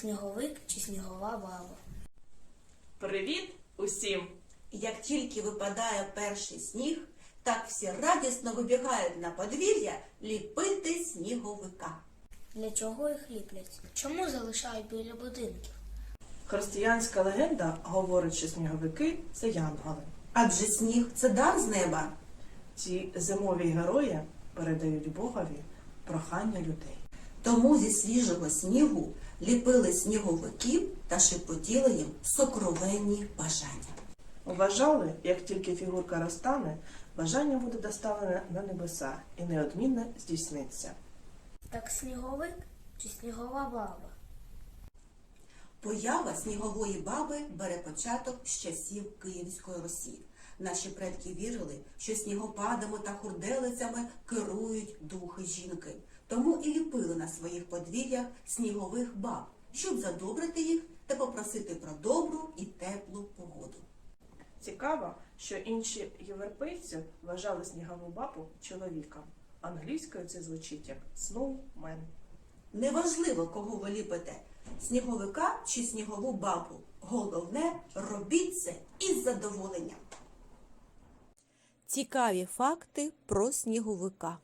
снігова баба. Привіт усім! Як тільки випадає перший сніг, так всі радісно вибігають на подвір'я ліпити сніговика. Для чого їх ліплять? Чому залишають біля будинків? Християнська легенда говорить, що сніговики це янголи. Адже сніг це дар з неба. Ці зимові герої передають Богові прохання людей. Тому зі свіжого снігу ліпили сніговиків та шепотіли їм сокровенні бажання. Вважали, як тільки фігурка розтане, бажання буде доставлене на небеса і неодмінно здійсниться. Так сніговик чи снігова баба? Поява снігової баби бере початок з часів Київської Русі. Наші предки вірили, що снігопадами та хурделицями керують духи жінки. Тому і ліпили на своїх подвір'ях снігових баб, щоб задобрити їх та попросити про добру і теплу погоду. Цікаво, що інші європейці вважали снігову бабу чоловіком. Англійською це звучить як snowman. Неважливо, кого ви ліпите сніговика чи снігову бабу. Головне, робіть це із задоволенням. Цікаві факти про сніговика.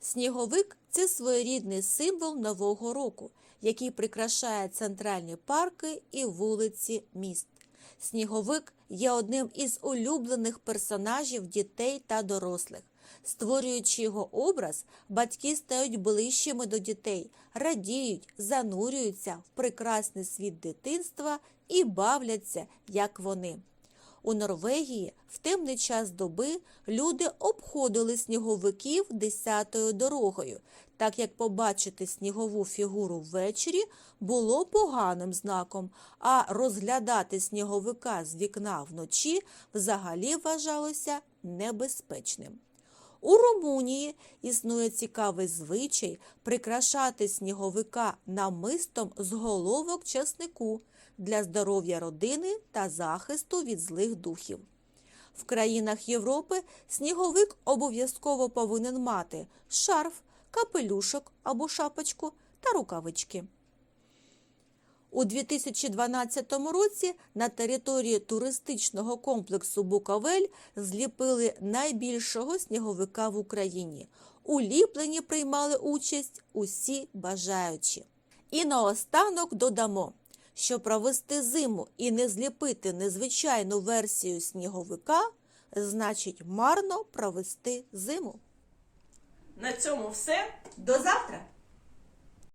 Сніговик це своєрідний символ Нового року, який прикрашає центральні парки і вулиці міст. Сніговик є одним із улюблених персонажів дітей та дорослих. Створюючи його образ, батьки стають ближчими до дітей, радіють, занурюються в прекрасний світ дитинства і бавляться, як вони. У Норвегії в темний час доби люди обходили сніговиків десятою дорогою, так як побачити снігову фігуру ввечері було поганим знаком, а розглядати сніговика з вікна вночі взагалі вважалося небезпечним. У Румунії існує цікавий звичай прикрашати сніговика намистом з головок часнику для здоров'я родини та захисту від злих духів. В країнах Європи сніговик обов'язково повинен мати шарф, капелюшок або шапочку та рукавички. У 2012 році на території туристичного комплексу Буковель зліпили найбільшого сніговика в Україні. У ліпленні приймали участь усі бажаючі. І наостанок додамо, що провести зиму і не зліпити незвичайну версію сніговика значить марно провести зиму. На цьому все. До завтра!